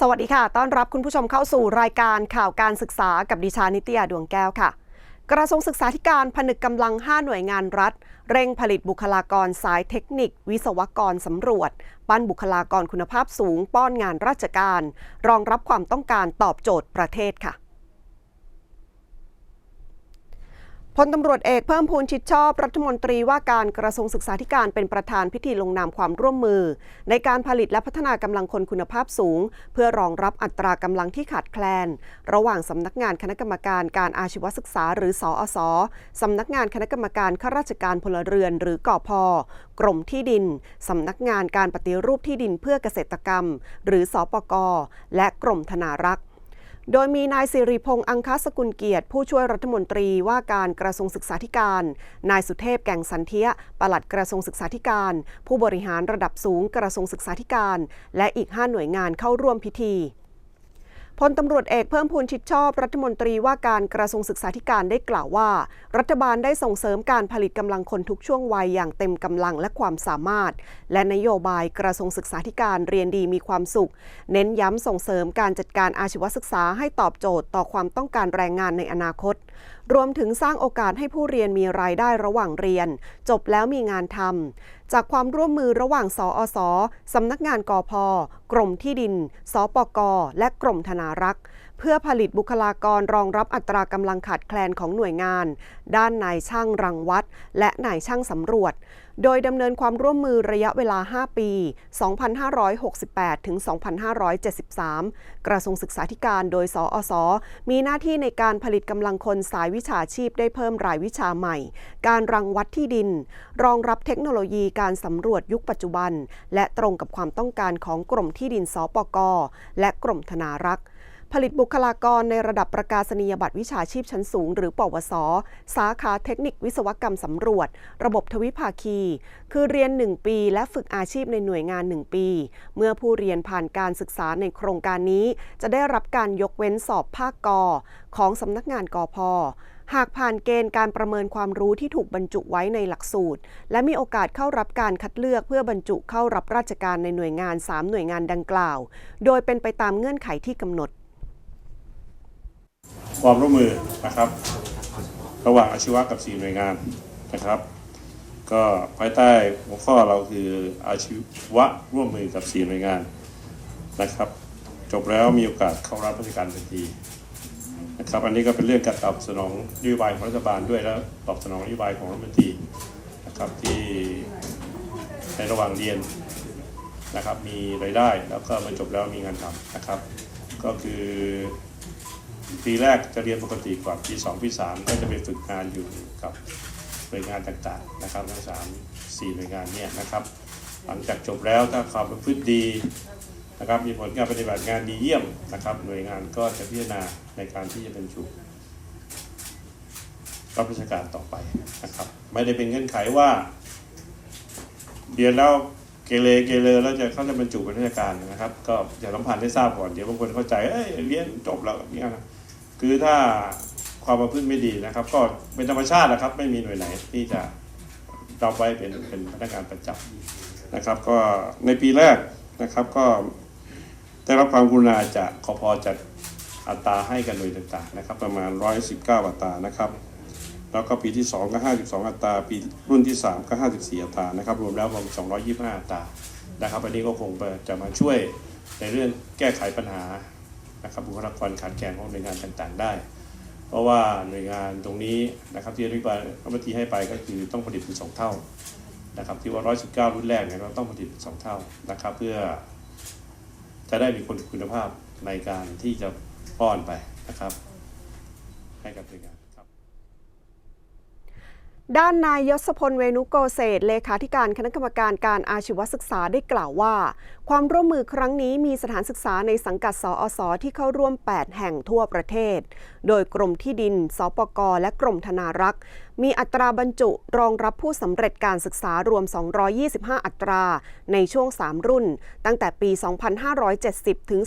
สวัสดีค่ะ ต้อนรับคุณผู้ชมเข้าสู่รายการข่าวการศึกษากับดิฉันนิตยาดวงแก้วค่ะ กระทรวงศึกษาธิการผนึกกำลัง 5 หน่วยงานรัฐ เร่งผลิตบุคลากรสายเทคนิค วิศวกรสำรวจ ปั้นบุคลากรคุณภาพสูง ป้อนงานราชการ รองรับความต้องการตอบโจทย์ประเทศค่ะ พลตำรวจเอกเพิ่มพูนชิดชอบรัฐมนตรีว่าการกระทรวงศึกษาธิการเป็นประธานพิธีลงนามความร่วมมือ ในการผลิตและพัฒนากำลังคนคุณภาพสูง เพื่อรองรับอัตรากำลังที่ขาดแคลน ระหว่างสำนักงานคณะกรรมการการอาชีวศึกษาหรือสอสสำนักงานคณะกรรมการข้าราชการพลเรือน หรือกอพกรมที่ดินสำนักงานการปฏิรูปที่ดินเพื่อเกษตรกรรม หรือสอปกและกรมธนารักษ์ โดยมีนายสิริพงษ์อังคสกุลเกียรติ ผู้ช่วยรัฐมนตรีว่าการกระทรวงศึกษาธิการ นายสุเทพแก่งสันเทียปลัดกระทรวงศึกษาธิการ ผู้บริหารระดับสูงกระทรวงศึกษาธิการ และอีก 5 หน่วยงานเข้าร่วมพิธี พลตำรวจเอกเพิ่มพูนชิดชอบรัฐมนตรีว่าการกระทรวงศึกษาธิการได้กล่าวว่า รัฐบาลได้ส่งเสริมการผลิตกำลังคนทุกช่วงวัยอย่างเต็มกำลังและความสามารถ และนโยบายกระทรวงศึกษาธิการเรียนดีมีความสุข เน้นย้ำส่งเสริมการจัดการอาชีวศึกษาให้ตอบโจทย์ต่อความต้องการแรงงานในอนาคต รวมถึงสร้างโอกาสให้ผู้เรียนมีรายได้ระหว่างเรียน จบแล้วมีงานทำ จากความร่วมมือระหว่างสอสสำนักงานกอพกรมที่ดิน สปก และกรมธนารักษ์ เพื่อผลิตบุคลากรรองรับอัตรากำลังขาดแคลนของหน่วยงาน ด้านนายช่างรังวัด และนายช่างสำรวจ โดยดำเนินความร่วมมือระยะเวลา 5 ปี 2568 ถึง 2573 กระทรวงศึกษาธิการโดย สอสมีหน้าที่ในการผลิตกำลังคนสายวิชาชีพได้เพิ่มรายวิชาใหม่ การรังวัดที่ดิน รองรับเทคโนโลยีการสำรวจยุคปัจจุบัน และตรงกับความต้องการของกรมที่ดินสปกและกรมธนารักษ์ ผลิตบุคลากรในระดับประกาศนียบัตรวิชาชีพชั้นสูง หรือปวส สาขาเทคนิควิศวกรรมสำรวจ ระบบทวิภาคี คือเรียน 1 ปี และฝึกอาชีพในหน่วยงาน 1 ปี เมื่อผู้เรียนผ่านการศึกษาในโครงการนี้ จะได้รับการยกเว้นสอบภาคกอของสำนักงานกอพหากผ่านเกณฑ์การประเมินความรู้ที่ถูกบรรจุไว้ในหลักสูตร และมีโอกาสเข้ารับการคัดเลือกเพื่อบรรจุเข้ารับราชการในหน่วยงาน 3 หน่วยงานดังกล่าว โดยเป็นไปตามเงื่อนไขที่กำหนด ความร่วมมือนะครับระหว่างอาชีวะกับ4หน่วยงานนะครับ ก็ภายใต้หัวข้อเราคืออาชีวะร่วมมือกับ4หน่วยงานนะครับ จบแล้วมีโอกาสเข้ารับราชการทันทีนะครับอันนี้ก็เป็นเรื่องการตอบสนองนโยบายของรัฐบาลด้วยแล้วตอบสนองนโยบายของรัฐมนตรีนะครับที่ในระหว่างเรียนนะครับมีรายได้แล้วก็มาจบแล้วมีงานทำนะครับ ก็คือ ปีแรกจะเรียนปกติก่อนปี2ปี3ก็จะไปฝึกงานอยู่กับหน่วยงานต่างๆนะครับทั้ง3 4หน่วยงานเนี่ยนะครับ หลังจากจบแล้วถ้าความประพฤติดีนะครับมีผลการปฏิบัติงานดีเยี่ยมนะครับ หน่วยงานก็จะพิจารณาในการที่จะเป็นชุรับราชการต่อไปนะครับ ไม่ได้เป็นเงื่อนไขว่าเรียนแล้วเกเรเกเรแล้วจะเขาจะบรรจุเป็นราชการนะครับ ก็อย่าสัมพันธ์ให้ทราบก่อนเดี๋ยวบางคนเข้าใจเอ้ยเรียนจบแล้วเนี่ยนะ คือถ้าความประพฤติไม่ดีนะครับ ก็เป็นธรรมชาตินะครับ ไม่มีหน่วยไหนที่จะรับไว้เป็นเป็นพนักงานประจำนะครับ ก็ในปีแรกนะครับก็ได้รับความกรุณาจากคอพอจัดอัตราให้กันโดยต่างๆนะครับ ประมาณ 119 อัตรานะครับ แล้วก็ปีที่ 2 ก็ 52 อัตรา ปีรุ่นที่ 3 ก็ 54 อัตรานะครับ รวมแล้วปรวมาณ225 อัตรานะครับอันนี้ก็คงจะมาช่วยในเรื่องแก้ไขปัญหา นะครับบุคลากรขาดแคลนของหน่วยงานต่างๆ ได้ เพราะว่าหน่วยงานตรงนี้นะครับที่อนุบาลรัฐมนตรีให้ไปก็คือต้องผลิตเป็นสองเท่านะครับที่ว่า 119 รุ่นแรกเนี่ยเราต้องผลิตเป็นสองเท่านะครับ เพื่อจะได้มีคนคุณภาพในการที่จะป้อนไปนะครับ ให้กับหน่วยงานครับ ด้านนายยศพลเวนุโกเศษเลขาธิการคณะกรรมการการอาชีวศึกษาได้กล่าวว่า ความร่วมมือครั้งนี้มีสถานศึกษาในสังกัดสอสที่เข้าร่วม 8 แห่งทั่วประเทศ โดยกรมที่ดิน สปกและกรมธนารักษ์ มีอัตราบรรจุรองรับผู้สำเร็จการศึกษารวม 225 อัตรา ในช่วง 3 รุ่น ตั้งแต่ปี 2570 ถึง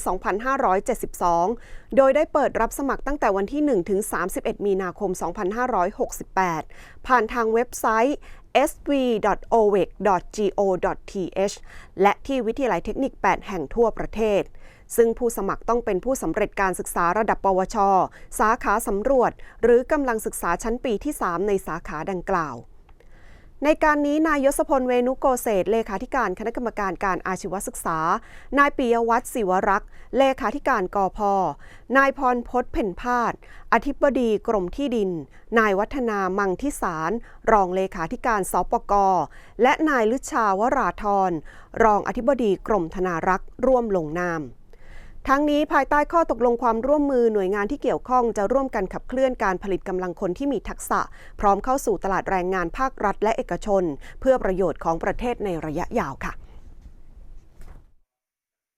2572 โดยได้เปิดรับสมัครตั้งแต่วันที่ 1 ถึง 31 มีนาคม 2568 ผ่านทางเว็บไซต์ sv.ovec.go.th และที่วิทยาลัยเทคนิค 8 แห่งทั่วประเทศ ซึ่งผู้สมัครต้องเป็นผู้สำเร็จการศึกษาระดับปวช สาขาสำรวจ หรือกำลังศึกษาชั้นปีที่ 3 ในสาขาดังกล่าวในการนี้นายยศพลเวนุโกเศษเลขาธิการคณะกรรมการการอาชีวศึกษา นายปิยวัฒน์ศิวรักษ์เลขาธิการกอพนายพรพศเพ่นพาดอธิบดีกรมที่ดิน นายวัฒนามังทิสาร รองเลขาธิการสปกและนายลึชาวราธรรองอธิบดีกรมธนารักษ์ร่วมลงนาม ทั้งนี้ภายใต้ข้อตกลงความร่วมมือหน่วยงานที่เกี่ยวข้องจะร่วมกันขับเคลื่อนการผลิตกำลังคนที่มีทักษะ พร้อมเข้าสู่ตลาดแรงงานภาครัฐและเอกชน เพื่อประโยชน์ของประเทศในระยะยาวค่ะ